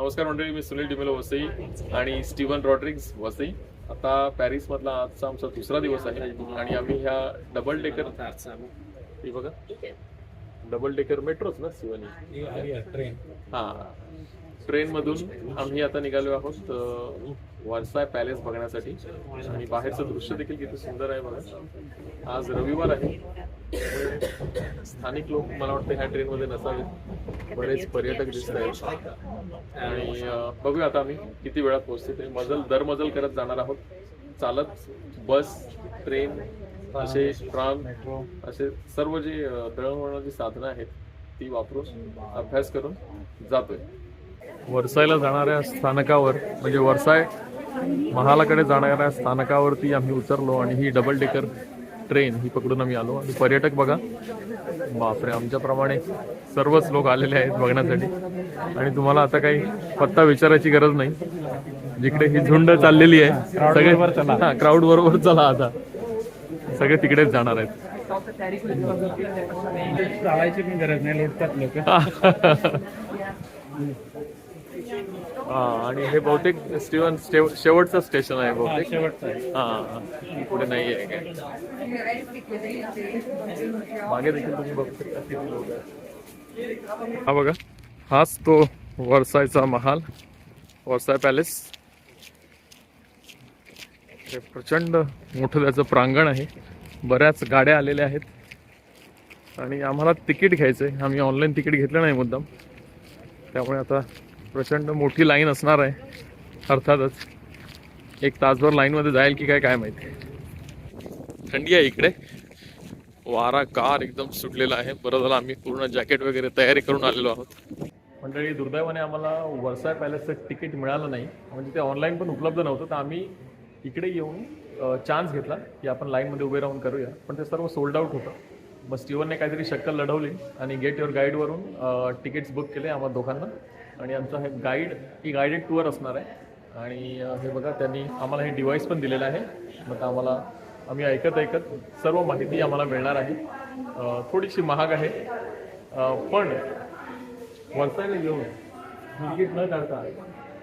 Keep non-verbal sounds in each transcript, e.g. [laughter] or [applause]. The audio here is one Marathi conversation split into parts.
नमस्कार मंडळी मी सुनील डिमेलो वसई आणि स्टीवन रॉड्रिग्स वसई. आता पॅरिस मधला आजचा आमचा दुसरा दिवस आहे आणि आम्ही ह्या डबल डेकर ही बघा. डबल डेकर मेट्रोच ना शिवानी? ट्रेन हा. ट्रेन मधून आम्ही आता निघालो आहोत वर्साय पॅलेस बघण्यासाठी. आणि बाहेरचं दृश्य देखील किती सुंदर आहे बघा. आज रविवार आहे. स्थानिक लोक मला वाटतं ह्या ट्रेनमध्ये नसावेत. बरेच पर्यटक दिसत आहेत. आणि बघूया आता आम्ही किती वेळात पोहोचते ते मजल दर मजल करत जाणार आहोत. चालत बस ट्रेन असे ट्राम असे सर्व जे दळणवळणाची साधनं आहेत ती वापरून अभ्यास करून जातोय. वरसायला जाणाऱ्या स्थानकावर म्हणजे वरसाय महालाकडे जाणाऱ्या स्थानकावरती आम्ही उतरलो आणि ही डबल डेकर ट्रेन ही पकडून आम्ही आलो. आणि पर्यटक बघा. बापरे आमच्याप्रमाणे सर्वच लोक आलेले आहेत बघण्यासाठी. आणि तुम्हाला आता काही पत्ता विचारायची गरज नाही. जिकडे ही झुंड चाललेली आहे सगळे हा क्राऊड बरोबर चला आता. सगळे तिकडेच जाणार आहेत. चालायची पण गरज नाही लुटतात लोक. [laughs] हा आणि हे बहुतेक स्टीवन स्टेव- शेवटचं स्टेशन आहे बहुतेक. हा पुढे नाही आहे काय? मागे देखील तुम्ही बघू शकता. हा बघा हाच तो वरसायचा महाल वरसाय पॅलेस हे प्रचंड मोठं त्याचं प्रांगण आहे. बऱ्याच गाड्या आलेल्या आहेत. आणि आम्हाला तिकीट घ्यायचं आहे आम्ही ऑनलाईन तिकीट घेतलं नाही मुद्दाम. त्यामुळे आता प्रचंड मोठी लाईन असणार आहे. अर्थातच एक तासभर लाईनमध्ये जाईल की काय काय माहिती. थंडी आहे इकडे. वारा कार एकदम सुटलेला आहे. बरं झालं आम्ही पूर्ण जॅकेट वगैरे तयारी करून आलेलो आहोत. मंडळी दुर्दैवाने आम्हाला वर्साय पॅलेसचं तिकीट मिळालं नाही. म्हणजे ते ऑनलाईन पण उपलब्ध नव्हतं. तर आम्ही इकडे येऊन चान्स घेतला की आपण लाईनमध्ये उभे राहून करूया. पण ते सर्व सोल्ड आउट होतं. मग स्टीवनने काहीतरी शक्कल लढवली आणि गेट युअर गाईडवरून तिकीट्स बुक केले आम्हाला दोघांना. आणि आमचा हे गाईड ही गायडेड टूर असणार आहे. आणि हे बघा त्यांनी आम्हाला हे डिव्हाइस पण दिलेलं आहे. मग आम्हाला आम्ही ऐकत ऐकत सर्व माहिती आम्हाला मिळणार आहे. थोडीशी महाग आहे. पण वरसायला येऊन तिकीट न काढता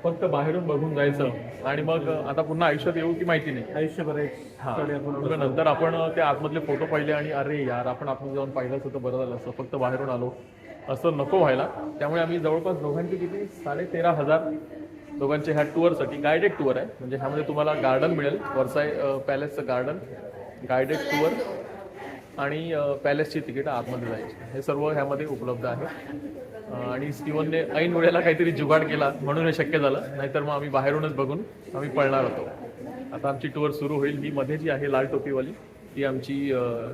फक्त बाहेरून बघून जायचं. आणि मग आता पुन्हा आयुष्यात येऊ की माहिती नाही. आयुष्यभर हा. नंतर आपण ते आतमधले फोटो पाहिले आणि अरे यार आपण आपण जाऊन पाहिलंच होतं बरं झालं असं फक्त बाहेरून आलो. असं नको व्हायला. त्यामुळे आम्ही जवळपास दोघांची किती साडे तेरा हजार दोघांचे ह्या टूरसाठी गायडेड टूर आहे. म्हणजे ह्यामध्ये तुम्हाला गार्डन मिळेल. वरसाय पॅलेसचं गार्डन गायडेड टूर आणि पॅलेसची तिकीटं आतमध्ये जायची. हे सर्व ह्यामध्ये उपलब्ध आहे. आणि स्टीवनने ऐन वेळेला काहीतरी जुगाड केला म्हणून हे शक्य झालं. नाहीतर मग आम्ही बाहेरूनच बघून आम्ही पळणार होतो. आता आमची टूर सुरू होईल. ही मध्ये जी आहे लाल टोपीवाली ती आमची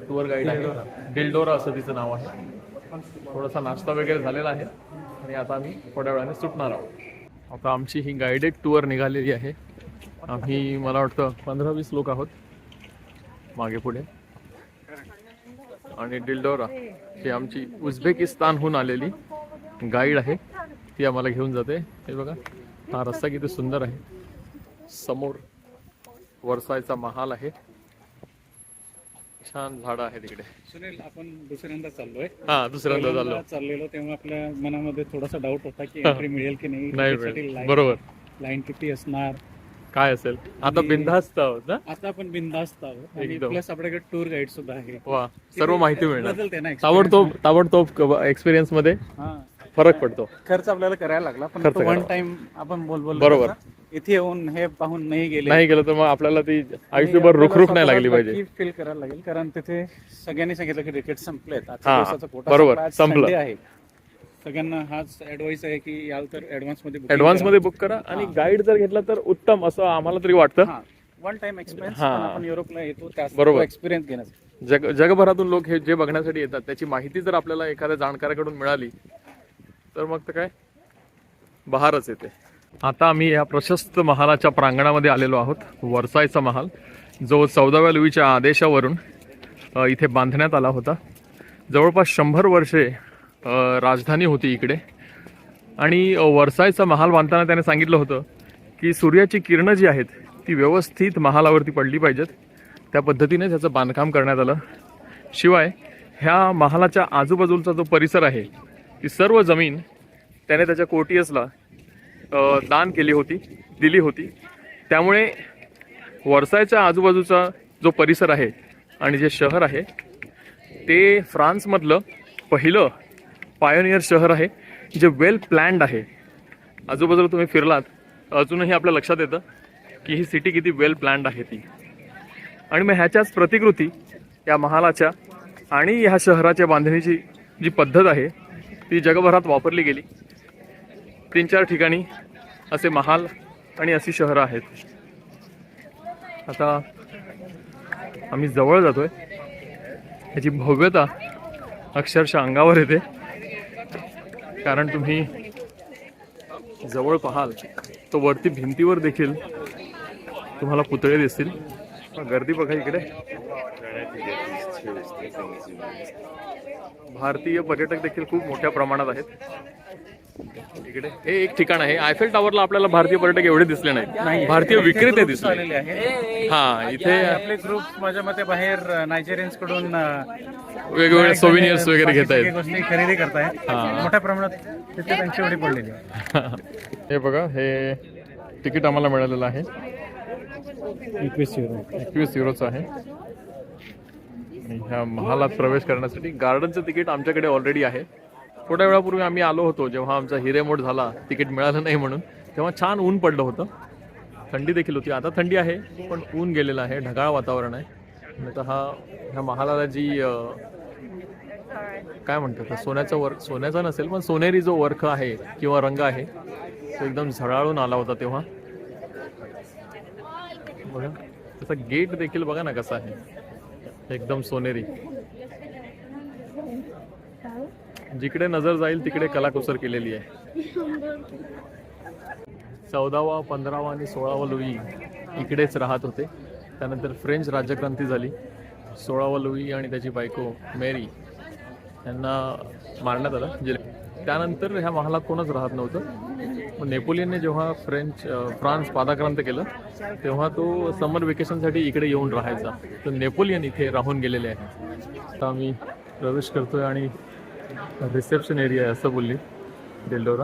टूर गाईड आहे. डेल्डोरा असं तिचं नाव आहे. थोडासा नाश्ता वगैरे झालेला आहे. आणि आता आम्ही थोड्या वेळाने सुटणार आहोत. आता आमची ही गायडेड टूर निघालेली आहे. आम्ही मला वाटतं पंधरा वीस लोक आहोत. मागे पुढे. आणि डिल्डोरा ही आमची उझबेकिस्तानहून आलेली गाईड आहे. ती आम्हाला घेऊन जाते. हे बघा हा रस्ता किती सुंदर आहे. समोर वरसायचा महाल आहे. छान झाडं आहे तिकडे सुनील आपण दुसऱ्यांदा चाललोय. हा दुसऱ्यांदा पहिल्यांदा चाललेलो तेव्हा आपल्या मनामध्ये थोडासा डाऊट होता की एंट्री मिळेल की नाही मिळेल. बरोबर. लाईन किती असणार. काय असेल? आता बिनधास्त आहोत ना? आता आपण बिंदास्त आहोत. आणि एकदम. प्लस आपल्याकडे टूर गाईड सुद्धा आहे. वा सर्व माहिती मिळणार. बदलते ना experience. ताबडतोब ताबडतोब एक्सपिरियन्समध्ये हा. फरक पडतो. खर्च आपल्याला करायला लागला पण खर्च वन करावा. टाइम आपण बोल बोल बरोबर. इथे येऊन हे पाहून नाही गेले. नाही गेलं तर मग आपल्याला ती आयुष्यभर रुखरुख नाही लागली पाहिजे. फील करायला लागेल. कारण तिथे सगळ्यांनी सांगितलं की तिकीट संपलेत. आजच्या दिवसाचा कोटा बरोबर, संपला, आहे. सगळ्यांना हाच ऍडवाइस आहे की याल तर ऍडव्हान्समध्ये booking ऍडव्हान्स करा. मध्ये बुक करा आणि गाईड जर घेतला तर उत्तम असं आम्हाला तरी वाटतं. हा. वन टाइम एक्सपिरियन्स हा. आपण युरोपला येतो बरोबर. एक्सपिरियन्स घेण्याचा. जग जगभरातून लोक हे जे बघण्यासाठी येतात त्याची माहिती जर आपल्याला एखाद्या जाणकाराकडून मिळाली तर मग तर काय? बहारच येते. आता आम्ही या प्रशस्त महालाच्या प्रांगणामध्ये आलेलो आहोत वरसायचा महाल जो चौदाव्या लुईच्या आदेशावरून इथे बांधण्यात आला होता. जवळपास शंभर वर्षे राजधानी होती इकडे. आणि वरसायचा महाल बांधताना त्याने सांगितलं होतं की सूर्याची किरणं जी आहेत ती व्यवस्थित महालावरती पडली पाहिजेत. त्या पद्धतीने त्याचं बांधकाम करण्यात आलं. शिवाय ह्या महालाच्या आजूबाजूचा जो परिसर आहे ती सर्व जमीन त्याने त्याच्या कोटियसला दान केली होती दिली होती. त्यामुळे वर्सायच्या आजूबाजूचा जो परिसर आहे आणि जे शहर आहे ते फ्रान्समधलं पहिलं पायोनियर शहर आहे जे वेल प्लॅन्ड आहे. आजूबाजूला तुम्ही फिरलात अजूनही आपल्या लक्षात येतं की ही सिटी किती वेल प्लॅन्ड आहे ती. आणि मग ह्याच्याच प्रतिकृती या महालाच्या आणि ह्या शहराच्या बांधणीची जी पद्धत आहे ती जगभरात वापरली गेली. तीन चार ठिकाणी असे महाल आणि अशी शहरं आहेत. आता आम्ही जवळ जातोय. याची भव्यता अक्षरशः अंगावर येते. कारण तुम्ही जवळ पाहाल तो वरती भिंतीवर देखील तुम्हाला पुतळे दिसतील. गर्दी बघा इकडे. भारतीय पर्यटक देखील खूप मोठ्या प्रमाणात आहेत. इकडे. हे एक ठिकाण आहे. आयफेल टॉवरला आपल्याला भारतीय पर्यटक एवढे दिसले नाहीत. भारतीय विक्रेते दिसले हा इथे आपले ग्रुप माझ्या मते बाहेर नायजेरियन्सकडून वेगवेगळे सोविनियर्स वगैरे घेत आहेत गोष्टी खरेदी करतायत. हा. मोठ्या प्रमाणात तिथे त्यांची एवढी पडलेली आहे. [laughs] हे बघा हे तिकीट आम्हाला मिळालेलं आहे. एकवीस युरो एकवीस युरोचं आहे. ह्या महालात प्रवेश करण्यासाठी गार्डनचं तिकीट आमच्याकडे ऑलरेडी आहे. थोड्या वेळापूर्वी आम्ही आलो होतो जेव्हा आमचा हिरेमोड झाला तिकीट मिळालं नाही म्हणून तेव्हा छान ऊन पडलं होतं. थंडी देखील होती. आता थंडी आहे पण ऊन गेलेलं आहे ढगाळ वातावरण आहे. आणि आता हा ह्या महालाला जी काय म्हणतात सोन्याचा वर्क सोन्याचा नसेल पण सोनेरी जो वर्क आहे किंवा रंग आहे तो एकदम झळाळून आला होता तेव्हा. बघा त्याचा गेट देखील बघा ना कसा आहे. एकदम सोनेरी. जिकडे नजर जाईल तिकडे कलाकुसर केलेली आहे. चौदावा पंधरावा आणि सोळावा लुई इकडेच राहत होते. त्यानंतर फ्रेंच राज्यक्रांती झाली. सोळावा लुई आणि त्याची बायको मेरी यांना मारण्यात आलं. जे त्यानंतर ह्या महालात कोणच राहत नव्हतं. मग नेपोलियनने जेव्हा फ्रेंच फ्रान्स पादाक्रांत केलं तेव्हा तो समर वेकेशनसाठी इकडे येऊन राहायचा. तर नेपोलियन इथे राहून गेलेले आहे आता आम्ही प्रवेश करतोय आणि रिसेप्शन एरिया आहे असं बोलली. डेल्डोरा.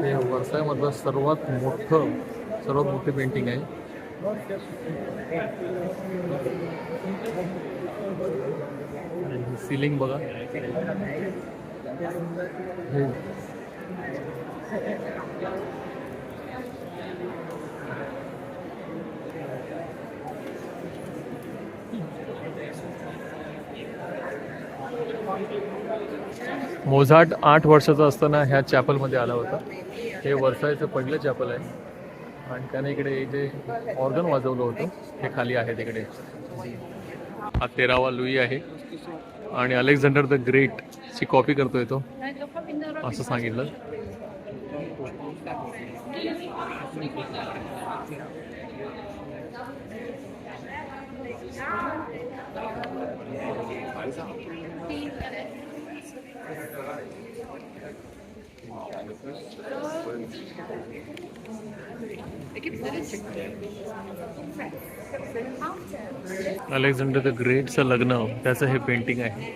हे वर्षामधलं सर्वात मोठं सर्वात मोठी पेंटिंग आहे. सिलिंग बघा. हे मोझाट आठ वर्षाचा असताना ह्या चॅपलमध्ये आला होता. हे वर्षाचं पहिलं चॅपल आहे. आणि त्याने इकडे जे ऑर्गन वाजवलं होतं हे खाली आहे तिकडे. हा तेरावा लुई आहे. आणि अलेक्झांडर द ग्रेट ची कॉपी करतोय तो. असं सांगितलं. अलेक्झांडर द ग्रेटचं लग्न त्याचं हे पेंटिंग आहे.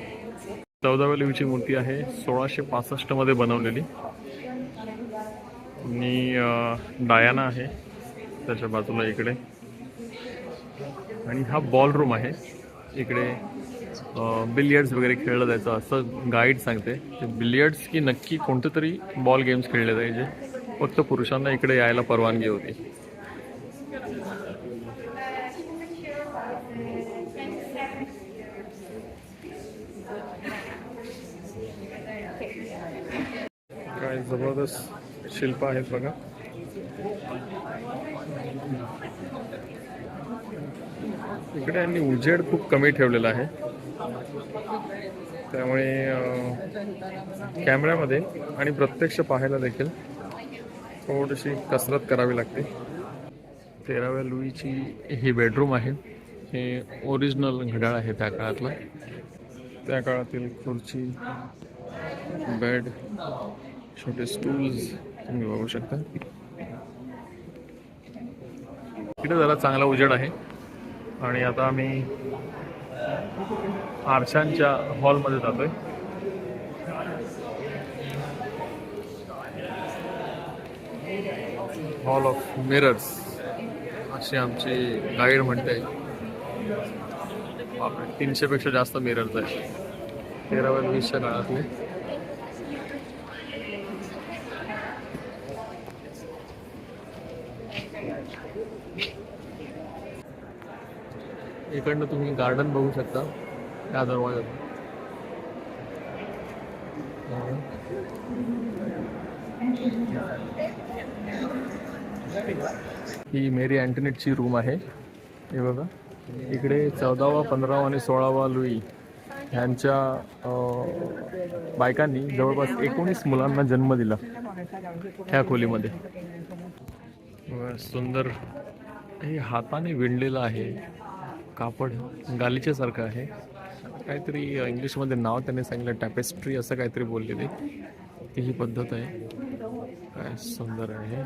चौदाव्या लिवीची मूर्ती आहे सोळाशे पासष्टमध्ये बनवलेली. आणि डायाना आहे त्याच्या बाजूला इकडे. आणि हा बॉल रूम आहे इकडे बिलियर्ड्स वगैरे खेळलं जायचं असं गाईड सांगते. ते बिलियर्ड्स की नक्की कोणते तरी बॉल गेम्स खेळले जायचे. फक्त पुरुषांना इकडे यायला परवानगी होती. काय जबरदस्त शिल्प आहेत बघा. इकडे यांनी उजेड खूप कमी ठेवलेला आहे. त्यामुळे कॅमेऱ्यामध्ये आणि प्रत्यक्ष पाहायला देखील थोडीशी कसरत करावी लागते. तेराव्या लुईची ही बेडरूम आहे. हे ओरिजिनल घड्याळ आहे त्या काळातलं. त्या काळातील खुर्ची बेड छोटे स्टूल्स तुम्ही बघू शकता. इकडे जरा चांगला उजेड आहे. आणि आता आम्ही आरशांच्या हॉलमध्ये जातोय. हॉल ऑफ मिरर्स अशी आमची गाईड म्हणते. बापरे तीनशे पेक्षा जास्त मिरर्स आहेत. तेराव्या वीसच्या काळातले इकडनं तुम्ही गार्डन बघू शकता. त्या दरवाजात. ही मेरी अँटनेटची रूम आहे. हे बघा. इकडे चौदावा पंधरावा आणि सोळावा लुई ह्यांच्या बायकांनी जवळपास एकोणीस मुलांना जन्म दिला ह्या खोलीमध्ये. सुंदर. हे हाताने विणलेलं आहे. कापड गालिच्यासारखं आहे. काहीतरी इंग्लिशमध्ये नाव त्याने सांगितलं टॅपेस्ट्री असं काहीतरी बोललेली. ती ही पद्धत आहे. काय सुंदर आहे.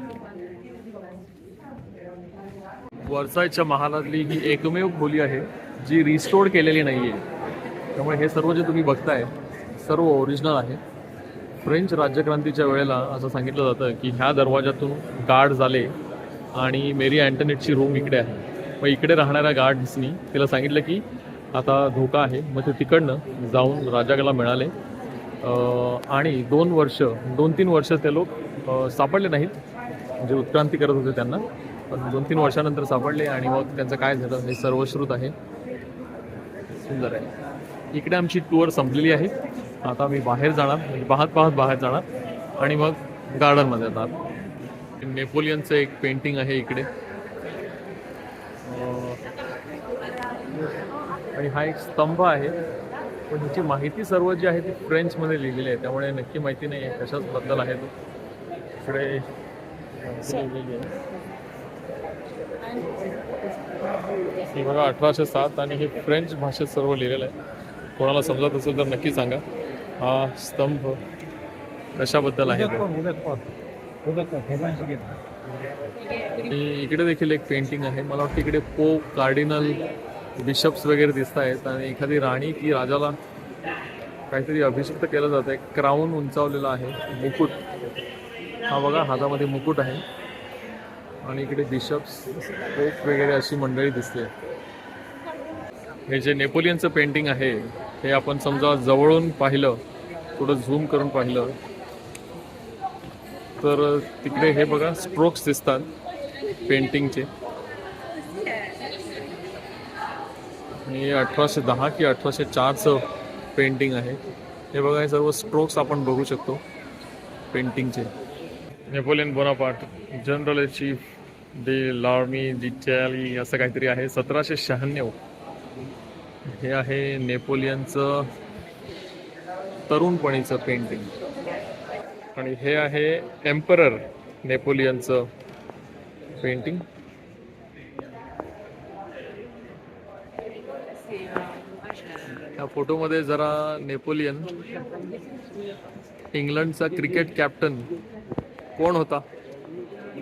वरसाईच्या महालातली ही एकमेव खोली आहे जी रिस्टोर केलेली नाही आहे त्यामुळे हे सर्व जे तुम्ही बघताय सर्व ओरिजिनल आहे. फ्रेंच राज्यक्रांतीच्या वेळेला असं सांगितलं जातं की ह्या दरवाजातून गार्ड झाले आणि मेरी अँटनेटची रूम इकडे आहे. मग इकडे राहणाऱ्या गार्ड्सनी तिला सांगितलं की आता धोका आहे मग ते तिकडनं जाऊन राजाला मिळाले. आणि दोन वर्ष दोन तीन वर्ष ते लोक सापडले नाहीत. म्हणजे उत्क्रांती करत होते त्यांना. पण दोन तीन वर्षानंतर सापडले आणि मग त्यांचं काय झालं हे सर्वश्रुत आहे. सुंदर आहे. इकडे आमची टूर संपलेली आहे. आता मी बाहेर जाणार म्हणजे पाहत पाहत बाहेर जाणार. आणि मग गार्डनमध्ये जाणार. नेपोलियनचं एक पेंटिंग आहे इकडे. आणि हा एक स्तंभ आहे. पण ह्याची माहिती सर्व जी आहे ती फ्रेंचमध्ये लिहिलेली आहे. त्यामुळे नक्की माहिती नाही आहे कशाच बद्दल आहे तो. इकडे ही बघा अठराशे सात आणि हे फ्रेंच भाषेत सर्व लिहिलेलं आहे. कोणाला समजत असेल तर नक्की सांगा. हा स्तंभ कशाबद्दल आहे इकडे देखील एक पेंटिंग आहे. मला वाटतं इकडे पोप कार्डिनल बिशप्स वगैरे दिसत आहेत आणि एखादी राणी की राजाला काहीतरी अभिषिक्त केलं जात. आहे क्राऊन उंचावलेला आहे मुकुट. हा बघा हातामध्ये मुकुट आहे. आणि इकडे बिशप्स पोप वगैरे अशी मंडळी दिसते. हे जे नेपोलियनचं पेंटिंग आहे हे आपण समजा जवळून पाहिलं थोडं झूम करून पाहिलं तर तिकडे हे बघा स्ट्रोक्स दिसतात पेंटिंगचे आणि अठराशे दहा की अठराशे चारचं पेंटिंग आहे. हे बघा हे सर्व स्ट्रोक्स आपण बघू शकतो पेंटिंगचे नेपोलियन बोनापार्ट जनरल चीफ डे लार्मी डिटॅली असं काहीतरी आहे. सतराशे शहाण्णव. हे आहे नेपोलियनचं तरुणपणीचं पेंटिंग आणि हे आहे एम्परर नेपोलियनचं पेंटिंग या फोटोमध्ये जरा नेपोलियन इंग्लंडचा क्रिकेट कॅप्टन कोण होता?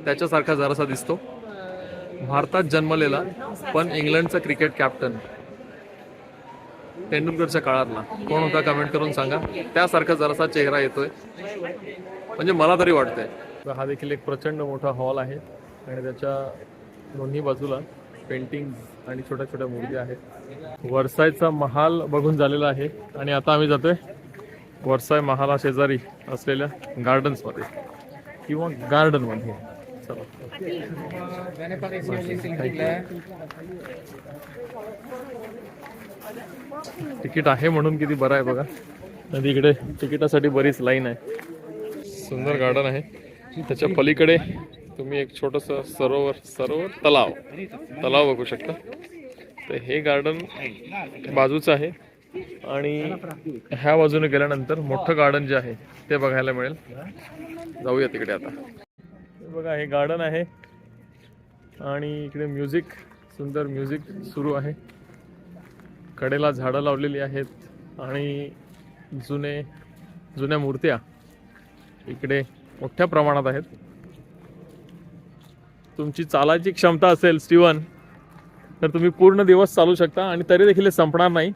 त्याच्यासारखा जरासा दिसतो. भारतात जन्मलेला पण इंग्लंडचा क्रिकेट कॅप्टन तेंडुलकरच्या काळातला. कोण होता कमेंट करून सांगा. त्यासारखा जरासा चेहरा येतोय. म्हणजे मला तरी वाटतंय. हा देखील एक प्रचंड मोठा हॉल आहे. आणि त्याच्या दोन्ही बाजूला पेंटिंग आणि छोट्या छोट्या मूर्ती आहेत. वर्सायचा महाल बघून झालेला आहे. आणि आता आम्ही जातोय वर्साय महाला शेजारी असलेल्या गार्डन्समध्ये. किंवा गार्डनमध्ये. चला. तिकीट आहे म्हणून किती बरं आहे बघा. आणि इकडे तिकिटासाठी बरीच लाईन आहे. सुंदर गार्डन आहे. त्याच्या पलीकडे तुम्ही एक छोटस सरोवर सरोवर तलाव. तलाव बघू शकता. तर हे गार्डन बाजूचं आहे. आणि ह्या बाजूने गेल्यानंतर मोठं गार्डन जे आहे ते बघायला मिळेल. जाऊया तिकडे आता. बघा हे गार्डन आहे. आणि इकडे म्युझिक सुंदर म्युझिक सुरू आहे. कडेला झाडं लावलेली आहेत. आणि जुने जुन्या मूर्त्या इकडे मोठ्या प्रमाणात आहेत. तुमची चालायची क्षमता असेल स्टीवन तर तुम्ही पूर्ण दिवस चालू शकता आणि तरी देखील हे संपणार नाही.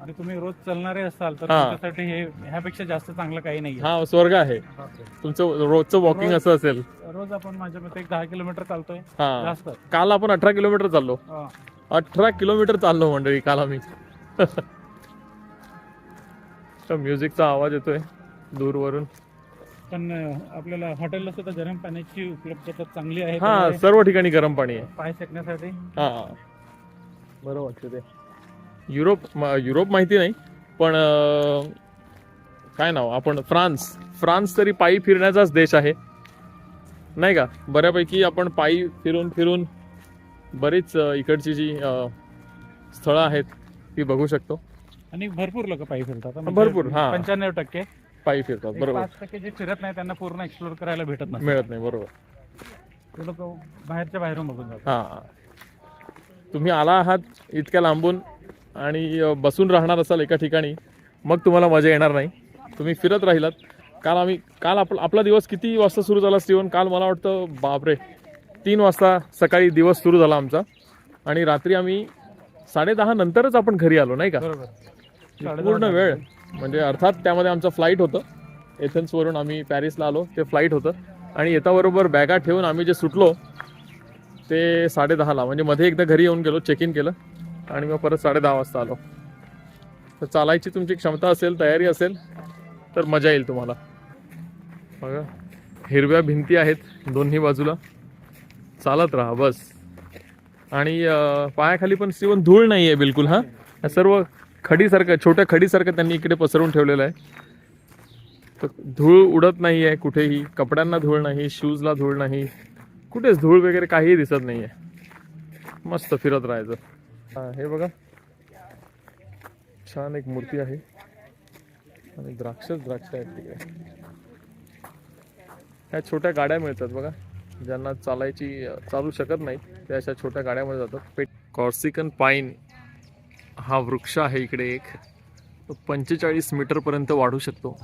आणि तुम्ही रोज चालणारे असाल तर हा. तुमच्यासाठी हे ह्यापेक्षा जास्त चांगलं काही नाही हा स्वर्ग आहे. तुमचं रोजचं वॉकिंग असं असेल. रोज आपण माझ्या मते एक दहा किलोमीटर चालतोय. हा. जास्त. काल आपण अठरा किलोमीटर चाललो. हा. अठरा किलोमीटर चाललो मंडळी काल आम्ही. [laughs] म्युझिकचा आवाज येतोय दूरवरून. पण आपल्याला हॉटेलला सुद्धा गरम पाण्याची उपलब्धता चांगली आहे. हा त्यामुळे सर्व ठिकाणी गरम पाणी आहे. पाय शेकण्यासाठी हा. बरं वाटतं ते. युरोप म- युरोप माहिती नाही पण अं, काय नाव आपण फ्रान्स फ्रान्स तरी पायी फिरण्याचाच देश आहे. नाही का? बऱ्यापैकी आपण पायी फिरून फिरून बरीच अं, इकडची जी अं, स्थळं आहेत ती बघू शकतो. आणि भरपूर लोक पायी फिरतात. म्हणजे भरपूर, हा. पंच्याण्णव टक्के. पायी फिरतात एक बरोबर. पाच टक्के जे फिरत नाही त्यांना पूर्ण एक्सप्लोर करायला भेटत नाही. मिळत नाही बरोबर. ते लोक बाहेरच्या बाहेरून बघून जातात. हां तुम्ही आला आहात इतक्या लांबून आणि अ, बसून राहणार असाल एका ठिकाणी मग तुम्हाला मजा येणार नाही. तुम्ही फिरत राहिलात. काल आम्ही काल आप आपला दिवस किती वाजता सुरू झाला स्टीवन? काल मला वाटतं बापरे तीन वाजता सकाळी दिवस सुरू झाला आमचा. आणि रात्री आम्ही साडेदहा नंतरच आपण घरी आलो नाही का? बरोबर. पूर्ण वेळ. म्हणजे अर्थात त्यामध्ये आमचं फ्लाईट होतं. एथन्सवरून आम्ही पॅरिसला आलो ते फ्लाईट होतं. आणि येताबरोबर बॅगा ठेवून आम्ही जे सुटलो ते साडेदहाला म्हणजे मध्ये एकदा घरी येऊन गेलो चेक इन केलं आणि मग परत साडेदहा वाजता आलो. तर चालायची तुमची क्षमता असेल तयारी असेल तर मजा येईल तुम्हाला. बघा हिरव्या भिंती आहेत दोन्ही बाजूला. चालत राहा बस. आणि पायाखाली पण सिवन धूळ नाही आहे बिलकुल हां? सर्व खडीसारखं छोट्या खडीसारखं त्यांनी इकडे पसरवून ठेवलेलं आहे. तर धूळ उडत नाही आहे कुठेही कपड्यांना धूळ नाही शूजला धूळ नाही कुठेच धूळ वगैरे काहीही दिसत नाही आहे. मस्त फिरत राहायचं. हे बघा. छान एक मूर्ती आहे. आणि द्राक्षच द्राक्ष आहेत तिकडे. ह्या छोट्या गाड्या मिळतात बघा. ज्यांना चालायची चालू शकत नाही ते अशा छोट्या गाड्यामध्ये जातात. पेट कॉर्सिकन पाईन हा वृक्ष आहे इकडे एक. तो पंचेचाळीस मीटरपर्यंत वाढू शकतो.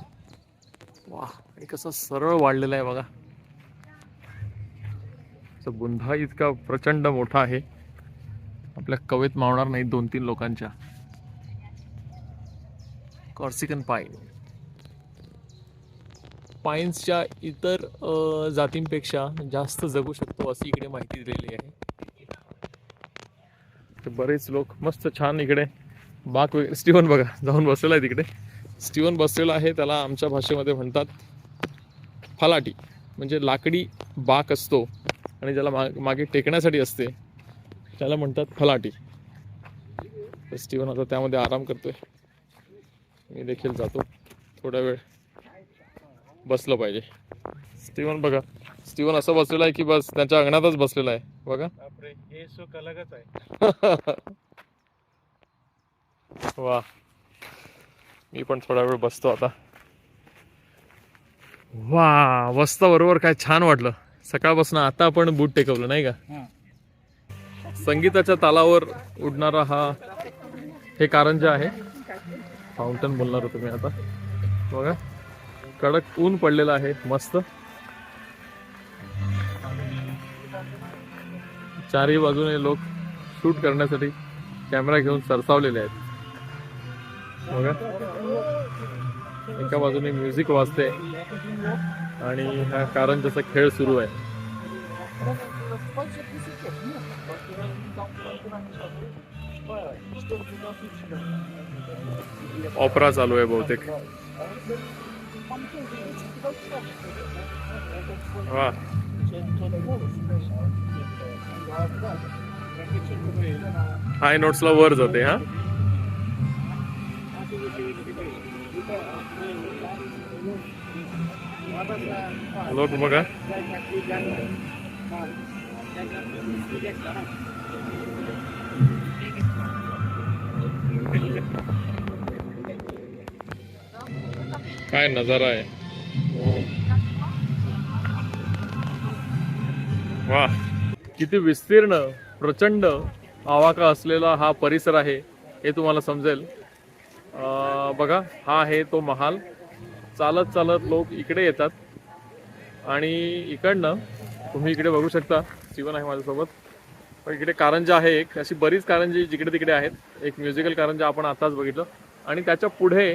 वा एक असा सरळ वाढलेला आहे बघा. तो बुंधा इतका प्रचंड मोठा आहे. आपल्या कवेत मावणार नाही दोन तीन लोकांच्या कॉर्सिकन पाईन पाईन्सच्या इतर जातींपेक्षा जास्त जगू शकतो अशी इकडे माहिती दिलेली आहे. तर बरेच लोक मस्त छान इकडे बाक वगैरे स्टीवन बघा जाऊन बसलेला आहे तिकडे. स्टीवन बसलेला आहे त्याला आमच्या भाषेमध्ये म्हणतात फलाटी. म्हणजे लाकडी बाक असतो आणि ज्याला मा मागे टेकण्यासाठी असते त्याला म्हणतात फलाटी. तर स्टीवन आता त्यामध्ये आराम करतोय. मी देखील जातो. थोडा वेळ बसलं पाहिजे. स्टीवन बघा. स्टीवन असं बसलेला आहे की बस त्यांच्या अंगणातच बसलेला आहे. बघा. हे अलगच आहे. [laughs] वा. मी पण थोडा वेळ बसतो आता. वा बसता बरोबर काय छान वाटलं. सकाळपासून आता आपण बूट टेकवलं नाही का? संगीताच्या तालावर उडणारा हा हे कारंजा आहे. फाउंटन बोलणार होतो मी आता. बघा. कडक ऊन पडलेलं आहे मस्त. चारही बाजूने लोक शूट करण्यासाठी कॅमेरा घेऊन सरसावलेले आहेत. बघा. एका बाजूने म्युझिक वाजते आणि हा कारण जसा खेळ सुरू आहे. ऑपरा चालू आहे बहुतेक. वा. हाय नोट्सला वर जाते हा? लोक बघा. काय नजारा आहे? वा किती विस्तीर्ण प्रचंड आवाका असलेला हा परिसर आहे हे तुम्हाला समजेल. बघा हा आहे तो महाल. चालत चालत लोक इकडे येतात. आणि इकडनं तुम्ही इकडे बघू शकता जीवन आहे माझ्यासोबत. पण इकडे कारंजा आहे एक. अशी बरीच कारंजी जिकडे तिकडे आहेत. एक म्युझिकल कारंजा आपण आताच बघितलं. आणि त्याच्या पुढे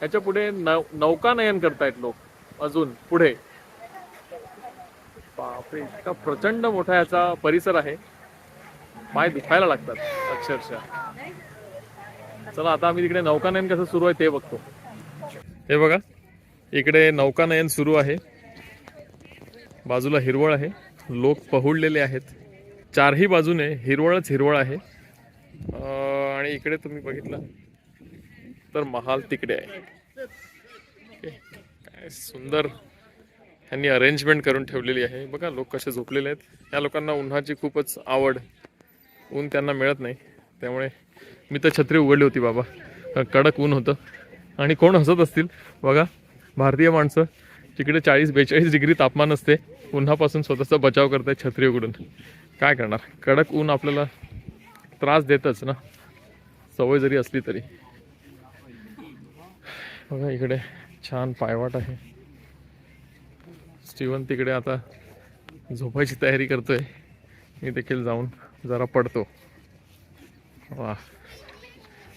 त्याच्या पुढे नौ नौकानयन करतायत लोक. अजून पुढे. बापरे इतका प्रचंड मोठा याचा परिसर आहे. पाय दुखायला लागतात. अक्षरशः. चला आता आम्ही तिकडे नौकानयन कसं सुरू आहे ते बघतो. हे बघा इकडे नौकानयन सुरू आहे. बाजूला हिरवळ आहे. लोक पहुडलेले आहेत. चारही बाजूने हिरवळच हिरवळ आहे. आणि इकडे तुम्ही बघितलं तर महाल तिकडे आहे. काय सुंदर ह्यांनी अरेंजमेंट करून ठेवलेली आहे. बघा लोक कसे झोपलेले आहेत. या लोकांना उन्हाची खूपच आवड. ऊन त्यांना मिळत नाही. त्यामुळे मी तर छत्री उघडली होती बाबा. कडक ऊन होतं. आणि कोण हसत असतील? बघा भारतीय माणसं. तिकडे चाळीस बेचाळीस डिग्री तापमान असते. उन्हापासून स्वतःचा बचाव करत आहे छत्री उघडून. काय करणार? कडक ऊन आपल्याला त्रास देतच ना. सवय जरी असली तरी. बघा इकडे छान पायवाट आहे. स्टीवन तिकडे आता झोपायची तयारी करतोय. मी देखील जाऊन जरा पडतो. वा.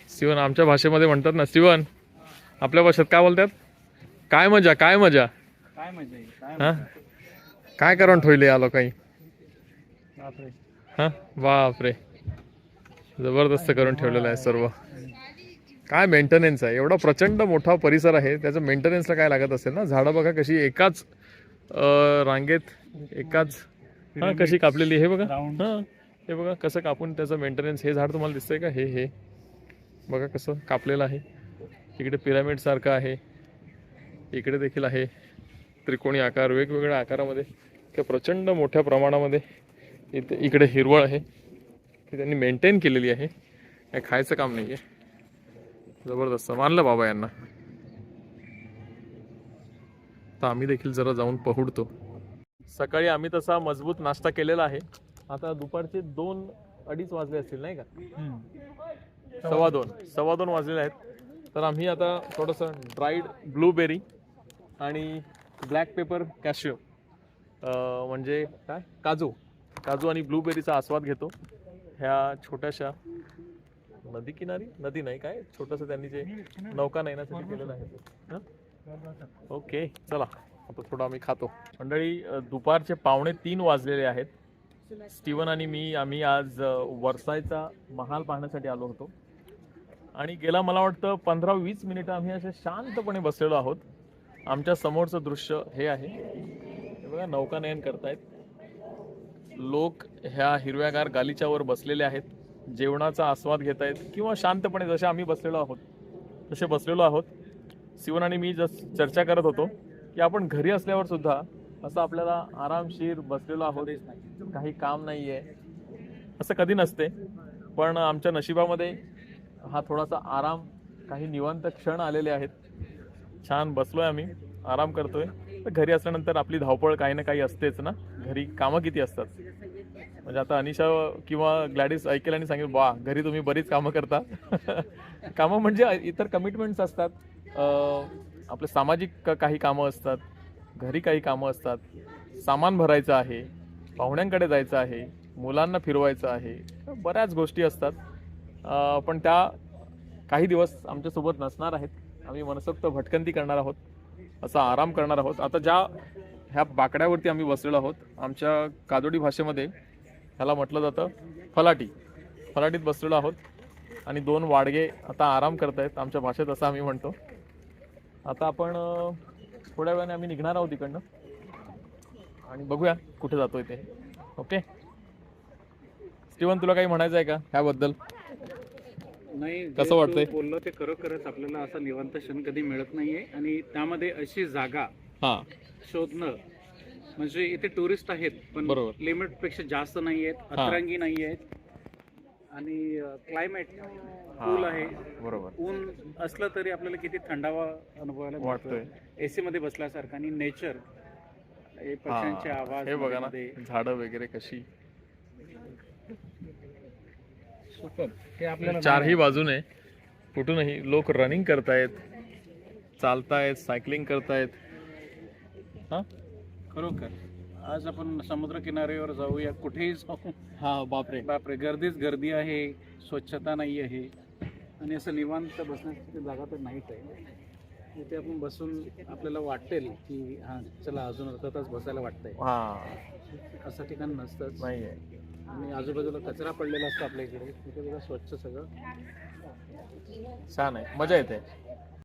स्टीवन आमच्या भाषेमध्ये म्हणतात ना स्टीवन आपल्या भाषेत काय बोलतात? काय मजा काय मजा? काय मजा काय हा? काय करून ठेवले लोकांनी बापरे. हा? बापरे. जबरदस्त करून ठेवलेलं आहे सर्व. काय मेंटेनन्स आहे? एवढा प्रचंड मोठा परिसर आहे. त्याचं मेंटेनन्सला काय लागत असेल ना? झाडं बघा कशी एकाच रांगेत एकाच हा कशी कापलेली हे बघा. हा. हे बघा कसं कापून त्याचं मेंटेनन्स हे झाड तुम्हाला दिसतंय का? हे हे. बघा कसं कापलेलं आहे. इकडे पिरामिड सारखं आहे. इकडे देखील आहे. त्रिकोणी आकार वेगवेगळ्या आकारामध्ये. त्या प्रचंड मोठ्या प्रमाणामध्ये इथे इकडे हिरवळ आहे. ती त्यांनी मेंटेन केलेली आहे. काय खायचं काम नाही आहे जबरदस्त. मानलं बाबा यांना. तर आम्ही देखील जरा जाऊन पहुडतो. सकाळी आम्ही तसा मजबूत नाश्ता केलेला आहे. आता दुपारचे दोन अडीच वाजले असतील नाही का? सव्वा दोन. सव्वा दोन वाजलेले आहेत. तर आम्ही आता थोडंसं ड्राईड ब्लूबेरी आणि ब्लॅक पेपर कॅशिओ म्हणजे काय? काजू. काजू आणि ब्लूबेरीचा आस्वाद घेतो. ह्या छोट्याशा नदी किनारी नदी नाही काय? छोटंसं त्यांनी जे नौका नयनासाठी केलेलं आहे? ओके चला. आता थोडं आम्ही खातो. मंडळी दुपारचे पावणे तीन वाजलेले आहेत. स्टीवन आणि मी आम्ही आज अ, वर्सायचा महाल पाहण्यासाठी आलो होतो. आणि गेला मला वाटतं पंधरा वीस मिनिटं आम्ही असे शांतपणे बसलेलो आहोत. आमच्या समोरचं दृश्य हे आहे. हे बघा नौकानयन करतायत. लोक ह्या हिरव्यागार गालिच्यावर बसलेले आहेत. जेवणाचा आस्वाद घेत आहेत किंवा शांतपणे जसे आम्ही बसलेलो आहोत तसे बसलेलो आहोत. सिवन आणि मी जस चर्चा करत होतो की आपण घरी असल्यावर सुद्धा असं आपल्याला आरामशीर बसलेलो आहोत. काही काम नाही आहे असं कधी नसते. पण आमच्या नशिबामध्ये हा थोडासा आराम काही निवांत क्षण आलेले आहेत. छान बसलो आहे आम्ही. आराम करतोय. तर घरी असल्यानंतर आपली धावपळ काही ना काही असतेच ना. घरी कामं किती असतात? म्हणजे आता अनिशा किंवा ग्लॅडिस ऐकेल आणि सांगेल वा घरी तुम्ही बरीच कामं करता. [laughs] कामं म्हणजे इतर कमिटमेंट्स असतात. आपले सामाजिक काही कामं असतात घरी काही कामं असतात सामान भरायचं आहे पाहुण्यांकडे जायचं आहे मुलांना फिरवायचं आहे बऱ्याच गोष्टी असतात. पण त्या काही दिवस आमच्यासोबत नसणार आहेत. आम्ही मनसोक्त भटकंती करणार आहोत असा आराम करणार आहोत. आता ज्या ह्या बाकड्यावरती आम्ही बसलेलो आहोत आमच्या कादोडी भाषेमध्ये ह्याला म्हटलं जातं फलाटी. फलाटीत बसलेलो आहोत आणि दोन वाडगे आता आराम करत आहेत आमच्या भाषेत असं आम्ही म्हणतो. आता आपण थोड्या वेळाने आम्ही निघणार आहोत इकडनं. आणि बघूया कुठे जातोय ते. ओके? स्टीवन तुला काही म्हणायचं आहे का ह्याबद्दल? नाही कसं वाटतंय? बोललो ते खरोखरच आपल्याला असा निवांत क्षण कधी मिळत नाहीये. आणि त्यामध्ये अशी जागा हां. शोधणं म्हणजे इथे टुरिस्ट आहेत पण बरोबर. लिमिटपेक्षा जास्त नाही आहेत. अतरंगी नाही आहेत आणि क्लायमेट कूल आहे. बरोबर. ऊन असलं तरी आपल्याला किती थंडावा अनुभवायला वाटतोय. एसी मध्ये बसल्यासारखं आणि नेचर पक्ष्यांचे हां. आवाज हे बघा ना झाडं वगैरे कशी. हे आपल्याला चारही बाजूने कुठूनही लोक रनिंग करतायत चालतायत सायकलिंग करतायत. हा? खरोखर. आज आपण समुद्र किनाऱ्यावर जाऊया कुठेही जाऊ हा बापरे. बापरे गर्दीच गर्दी आहे स्वच्छता नाही आहे. आणि असं निवांत बसण्याची जागा तर नाहीच आहे. इथे आपण बसून आपल्याला वाटेल की हां चला अजून अर्धा तास बसायला वाटतंय. हा. असं ठिकाण नसतंच. नाहीये आणि आजूबाजूला कचरा पडलेला असतो आपल्या इकडे. बघा स्वच्छ सगळं. छान आहे. मजा येते.